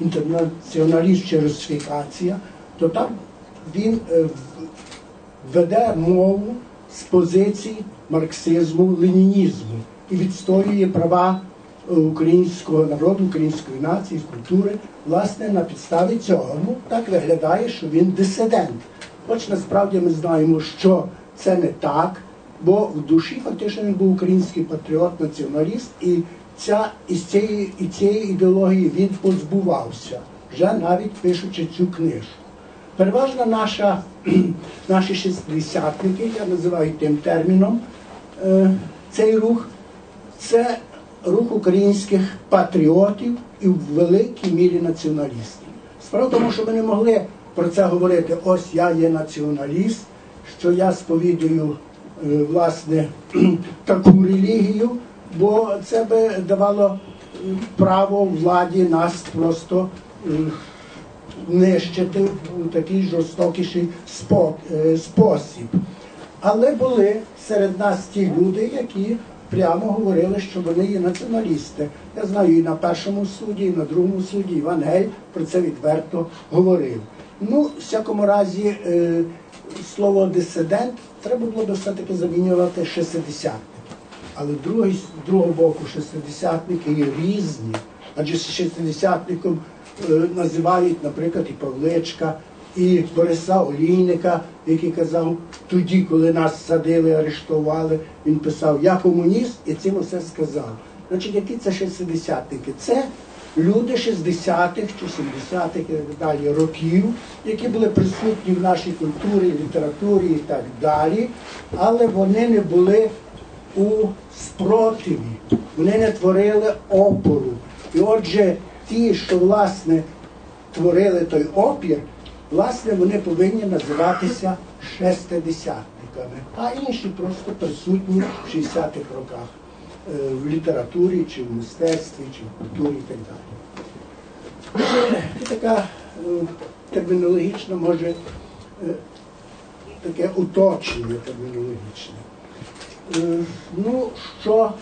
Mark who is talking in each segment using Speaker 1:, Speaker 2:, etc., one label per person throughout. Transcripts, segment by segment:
Speaker 1: інтернаціоналіст чи русифікація, то там він е, веде мову з позицій марксизму, ленінізму і відстоює права е, українського народу, української нації, культури. Власне, на підставі цього ну, так виглядає, що він дисидент. Хоч насправді ми знаємо, що це не так, бо в душі фактично він був український патріот, націоналіст, і ця, із цієї, і цієї ідеології він позбувався, вже навіть пишучи цю книжку. Переважна наша, наші шістдесятники, я називаю тим терміном, е, цей рух, це рух українських патріотів і в великій мірі націоналістів. Справа в тому, що ми не могли про це говорити. Ось я є націоналіст, що я сповідую е, власне таку релігію, бо це би давало право владі нас просто е, нищити у такий жорстокіший е, спосіб. Але були серед нас ті люди, які прямо говорили, що вони є націоналісти. Я знаю, і на першому суді, і на другому суді Іван Гей про це відверто говорив. Ну, в всякому разі, е, слово дисидент треба було би все-таки замінювати шестидесятник. Але другий, з другого боку, шестидесятники є різні. Адже шестидесятником е, називають, наприклад, і Павличка, і Бориса Олійника, який казав, тоді, коли нас садили, арештували, він писав Я комуніст і цим усе сказав. Значить, які це шестидесятники? Це люди 60-х чи 70-х і так далі років, які були присутні в нашій культурі, літературі і так далі, але вони не були спротиві, вони не творили опору. І отже, ті, що власне творили той опір, власне, вони повинні називатися шестидесятниками, а інші просто присутні в 60-х роках е, в літературі, чи в мистецтві, чи в культурі і так далі. Це така е, термінологічна, може, е, таке уточнення термінологічне. Е, Ну, що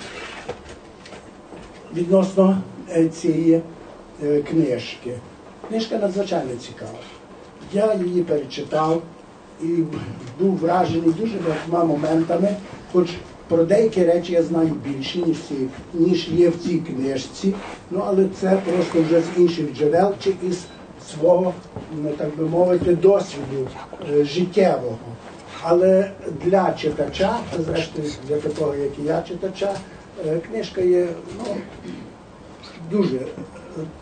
Speaker 1: відносно е, цієї е, книжки. Книжка надзвичайно цікава. Я її перечитав і був вражений дуже багатьма моментами, хоч про деякі речі я знаю більше, ніж, ці, ніж є в цій книжці, ну але це просто вже з інших джерел чи із свого, ну, так би мовити, досвіду життєвого. Але для читача, зрештою для такого, як і я читача, е, книжка є ну, дуже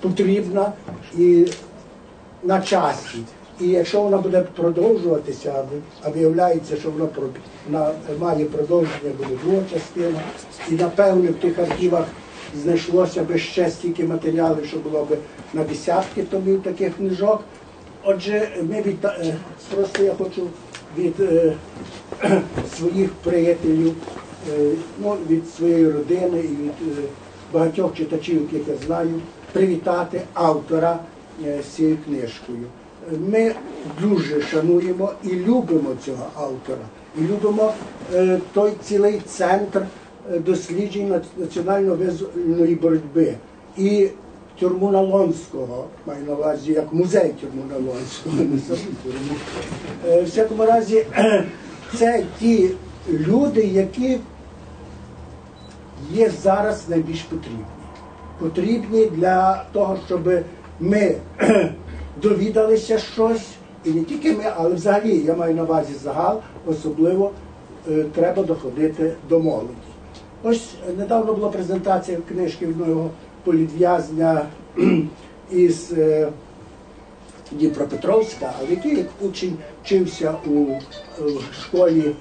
Speaker 1: потрібна і на часі. І якщо вона буде продовжуватися, а виявляється, що вона, вона має продовження, буде друга частина, і напевне в тих архівах знайшлося би ще стільки матеріалів, що було б на десятки томів таких книжок. Отже, ми від, е, просто я хочу від е, своїх приятелів, е, ну, від своєї родини і від е, багатьох читачів, яких я знаю, привітати автора е, з цією книжкою. Ми дуже шануємо і любимо цього автора, і любимо е, той цілий центр е, досліджень національно-визвольної боротьби. І тюрму Налонського, маю на увазі як музей тюрму Налонського, не саму тюрму. В всякому разі, це ті люди, які є зараз найбільш потрібні. Потрібні для того, щоб ми довідалися щось, і не тільки ми, але взагалі я маю на увазі загал, особливо е, треба доходити до молоді. Ось е, недавно була презентація книжки одного політв'язня із е, Дніпропетровська, але який як учень вчився у е, школі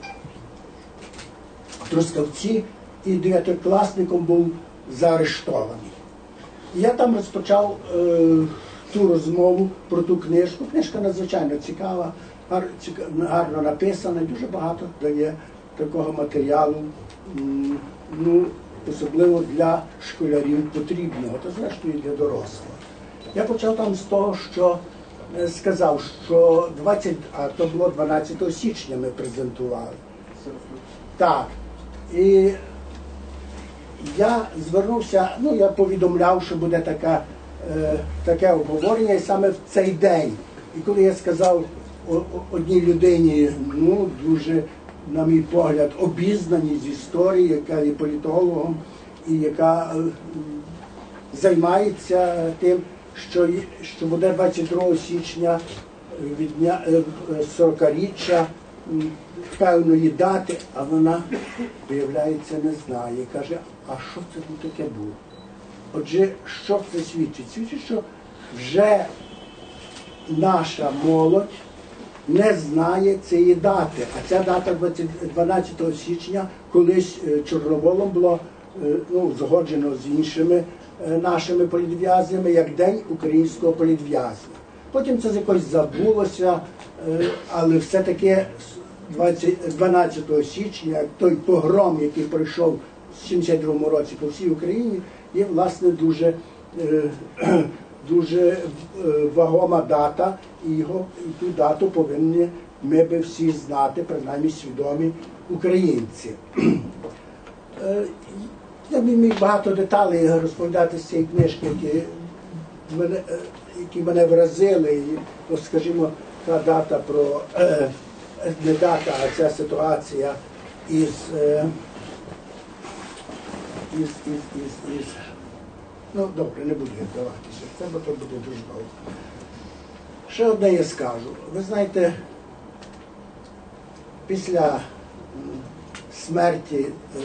Speaker 1: Трускавці і дев'ятикласником був заарештований. Я там розпочав е, ту розмову про ту книжку. Книжка надзвичайно цікава, гар- ціка- гарно написана, дуже багато дає такого матеріалу, ну, особливо для школярів потрібного, та зрештою і для дорослих. Я почав там з того, що е, сказав, що 20, а то було 12 січня ми презентували. Так. І я звернувся, ну я повідомляв, що буде така е, таке обговорення і саме в цей день. І коли я сказав одній людині, ну дуже, на мій погляд, обізнані з історії, яка є політологом і яка е, займається тим, що, що буде 22 січня е, від дня е, е, 40-річчя певної дати, а вона, виявляється, не знає. Каже, а що це тут таке було? Отже, що це свідчить? Свідчить, що вже наша молодь не знає цієї дати. А ця дата 12 січня колись е, Чорноволом було е, ну, згоджено з іншими е, нашими політв'язнями як День українського політв'язня. Потім це якось забулося, але все-таки 12 січня, той погром, який пройшов в 72-му році по всій Україні, є власне дуже, дуже е, вагома дата, і його і ту дату повинні ми би всі знати, принаймні свідомі українці. Е, Я б міг багато деталей розповідати з цієї книжки, які мене, е, які мене вразили. І, скажімо, та дата про не дата, а ця ситуація із, із, із, із, із Ну, добре, не буду я вдаватися це, бо то буде дуже довго. Ще одне я скажу. Ви знаєте, після смерті е,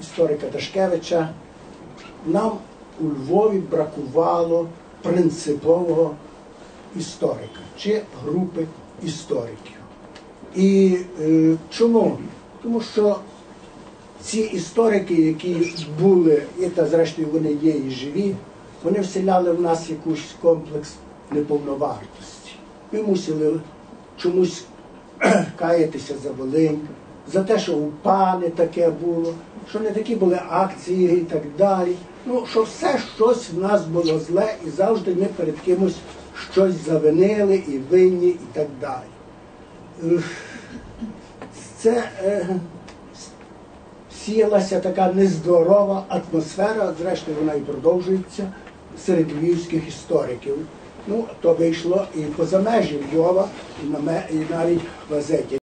Speaker 1: історика Ташкевича нам у Львові бракувало принципового історика чи групи істориків. І е, чому? Тому що ці історики, які були, і та зрештою вони є і живі, вони вселяли в нас якийсь комплекс неповновартості. Ми мусили чомусь каятися за Волинь, за те, що у пани таке було, що не такі були акції і так далі. Ну, що все щось в нас було зле, і завжди ми перед кимось щось завинили і винні, і так далі. Це е, сіялася така нездорова атмосфера, зрештою вона і продовжується серед львівських істориків. Ну, то вийшло і поза межі Львова, і, навіть в газеті